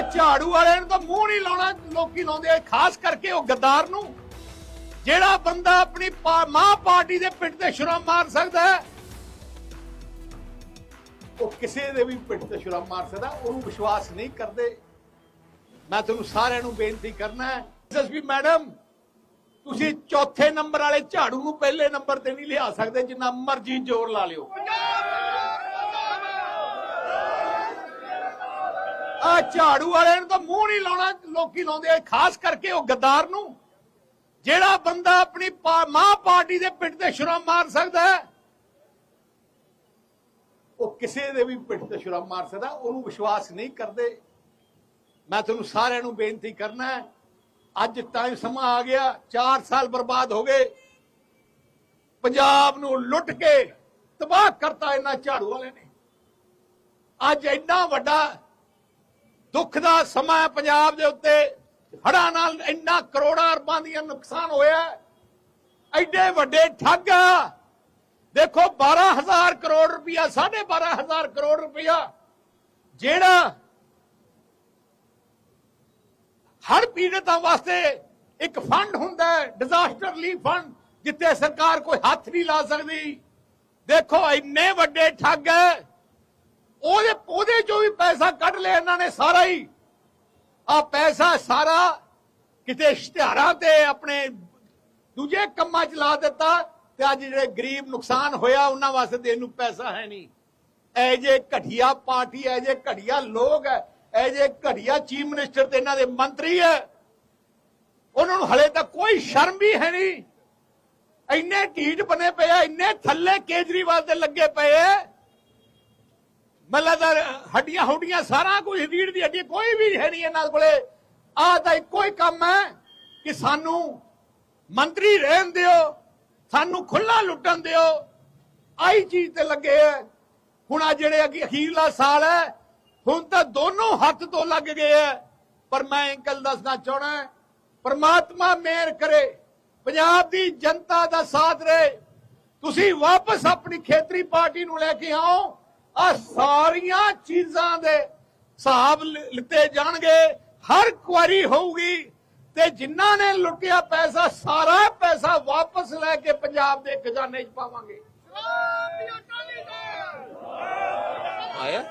ਆ ਝਾੜੂ ਵਾਲਿਆਂ ਨੂੰ ਤਾਂ ਮੂੰਹ ਨਹੀਂ ਲਾਉਣਾ, ਲੋਕੀ ਲਾਉਂਦੇ ਆ। ਖਾਸ ਕਰਕੇ ਉਹ ਗੱਦਾਰ ਨੂੰ। ਜਿਹੜਾ ਬੰਦਾ ਆਪਣੀ ਮਾਂ ਪਾਰਟੀ ਦੇ ਪਿੱਠ ਤੇ ਛੁਰਾ ਮਾਰ ਸਕਦਾ ਹੈ, ਉਹ ਕਿਸੇ ਦੇ ਵੀ ਪਿੱਠ ਤੇ ਛੁਰਾ ਮਾਰ ਸਕਦਾ ਉਹਨੂੰ ਵਿਸ਼ਵਾਸ ਨਹੀਂ ਕਰਦੇ। ਮੈਂ ਤੁਹਾਨੂੰ ਸਾਰਿਆਂ ਨੂੰ ਬੇਨਤੀ ਕਰਨਾ ਹੈ। ਐਸਐਸਪੀ ਮੈਡਮ, ਤੁਸੀਂ ਚੌਥੇ ਨੰਬਰ ਵਾਲੇ ਝਾੜੂ ਨੂੰ ਪਹਿਲੇ ਨੰਬਰ ਤੇ ਨਹੀਂ ਲਿਆ ਸਕਦੇ, ਜਿੰਨਾ ਮਰਜ਼ੀ ਜ਼ੋਰ ਲਾ ਲਿਓ। ਆ ਝਾੜੂ ਵਾਲਿਆਂ ਨੂੰ ਤਾਂ ਮੂੰਹ ਨਹੀਂ ਲਾਉਣਾ, ਲੋਕੀ ਲਾਉਂਦੇ ਆ। ਖਾਸ ਕਰਕੇ ਉਹ ਗੱਦਾਰ ਨੂੰ। ਜਿਹੜਾ ਬੰਦਾ ਆਪਣੀ ਮਾਂ ਪਾਰਟੀ ਦੇ ਪਿੱਠ ਤੇ ਛੁਰਾ ਮਾਰ ਸਕਦਾ ਹੈ, ਉਹ ਕਿਸੇ ਦੇ ਵੀ ਪਿੱਠ ਤੇ ਛੁਰਾ ਮਾਰ ਸਕਦਾ ਉਹਨੂੰ ਵਿਸ਼ਵਾਸ ਨਹੀਂ ਕਰਦੇ। ਮੈਂ ਤੁਹਾਨੂੰ ਸਾਰਿਆਂ ਨੂੰ ਬੇਨਤੀ ਕਰਨਾ ਹੈ, ਅੱਜ ਟਾਈਮ ਸਮਾਂ ਆ ਗਿਆ 4 ਸਾਲ ਬਰਬਾਦ ਹੋ ਗਏ। ਪੰਜਾਬ ਨੂੰ ਲੁੱਟ ਕੇ ਤਬਾਹ ਕਰਤਾ ਇਹਨਾਂ ਝਾੜੂ ਵਾਲੇ ਨੇ। ਅੱਜ ਇੰਨਾ ਵੱਡਾ ਦੁੱਖ ਦਾ ਸਮਾਂ ਪੰਜਾਬ ਦੇ ਉੱਤੇ ਹੜਾਂ ਨਾਲ ਇੰਨਾ ਕਰੋੜਾਂ ਅਰਬਾਂ ਦੀਆਂ ਨੁਕਸਾਨ ਹੋਇਆ ਹੈ। ਐਡੇ ਵੱਡੇ ਠੱਗ ਆ। ਦੇਖੋ 12000 ਕਰੋੜ ਰੁਪਇਆ 12500 ਕਰੋੜ ਰੁਪਇਆ ਜਿਹੜਾ ਹਰ ਪੀੜਤਾਂ ਵਾਸਤੇ ਇੱਕ ਫੰਡ ਹੁੰਦਾ ਹੈ ਡਿਜ਼ਾਸਟਰ ਰਿਲੀਫ ਫੰਡ ਜਿੱਥੇ ਸਰਕਾਰ ਕੋਈ ਹੱਥ ਨਹੀਂ ਲਾ ਸਕਦੀ ਦੇਖੋ, ਇੰਨੇ ਵੱਡੇ ਠੱਗ ਹੈ ਉਹਦੇ ਵੀ ਪੈਸਾ ਕੱਢ ਲਿਆ ਇਹਨਾਂ ਨੇ ਸਾਰਾ ਹੀ। ਆ ਪੈਸਾ ਸਾਰਾ ਕਿਤੇ ਇਸ਼ਤਿਹਾਰਾਂ ਤੇ ਆਪਣੇ ਦੂਜੇ ਕੰਮਾਂ 'ਚ ਲਾ ਦਿੱਤਾ ਤੇ ਅੱਜ ਜਿਹੜੇ ਗਰੀਬ ਨੁਕਸਾਨ ਹੋਇਆ, ਉਹਨਾਂ ਵਾਸਤੇ ਦੇਣ ਨੂੰ ਪੈਸਾ ਹੈ ਨਹੀਂ। ਐ ਜੇ ਘਟੀਆ ਪਾਰਟੀ ਐ ਜੇ ਘਟੀਆ ਲੋਕ ਐ ਐ ਜੇ ਘਟੀਆ ਚੀਫ ਮਿਨਿਸਟਰ ਤੇ ਇਹਨਾਂ ਦੇ ਮੰਤਰੀ ਐ ਉਹਨਾਂ ਨੂੰ ਹਲੇ ਤੱਕ ਕੋਈ ਸ਼ਰਮ ਵੀ ਹੈ ਨਹੀਂ। ਇੰਨੇ ਢੀਠ ਬਣੇ ਪਏ ਆ, ਇੰਨੇ ਥੱਲੇ ਕੇਜਰੀਵਾਲ ਦੇ ਲੱਗੇ ਪਏ ਐ ਮੱਲਾ ਹੱਡੀਆਂ ਹੁੱਡੀਆਂ ਸਾਰਾ ਕੁਝ ਰੀੜ ਦੀ ਹੱਡੀ ਕੋਈ ਵੀ ਹੈ ਨਹੀਂ ਇਹਨਾਂ ਕੋਲੇ। ਆਹ ਤਾਂ ਇੱਕੋ ਹੀ ਕੰਮ ਹੈ ਕਿ ਸਾਨੂੰ ਮੰਤਰੀ ਰਹਿਣ ਦਿਓ, ਸਾਨੂੰ ਖੁੱਲਾ ਲੁੱਟਣ ਦਿਓ। ਆਈ ਚੀਜ਼ ਤੇ ਲੱਗੇ ਐ ਹੁਣ ਆ ਜਿਹੜੇ ਅਖੀਰਲਾ ਸਾਲ ਹੈ, ਹੁਣ ਤਾਂ ਦੋਨੋਂ ਹੱਥ ਤੋਂ ਲੱਗ ਗਏ ਐ ਪਰ ਮੈਂ ਇੱਕ ਗੱਲ ਦੱਸਣਾ ਚਾਹਣਾ ਹੈ, ਪਰਮਾਤਮਾ ਮਿਹਰ ਕਰੇ, ਪੰਜਾਬ ਦੀ ਜਨਤਾ ਦਾ ਸਾਥ ਰਹੇ। ਤੁਸੀਂ ਵਾਪਸ ਆਪਣੀ ਖੇਤਰੀ ਪਾਰਟੀ ਨੂੰ ਲੈ ਕੇ ਆਓ ਆ ਸਾਰੀਆਂ ਚੀਜ਼ਾਂ ਦੇ ਹਿਸਾਬ ਲ- ਲਿੱਤੇ ਜਾਣਗੇ। ਹਰ ਕੁਆਰੀ ਹੋਊਗੀ ਤੇ ਜਿਨ੍ਹਾਂ ਨੇ ਲੁੱਟਿਆ ਪੈਸਾ, ਸਾਰਾ ਪੈਸਾ ਵਾਪਸ ਲੈ ਕੇ ਪੰਜਾਬ ਦੇ ਖਜ਼ਾਨੇ 'ਚ ਪਾਵਾਂਗੇ। ਆਇਆ?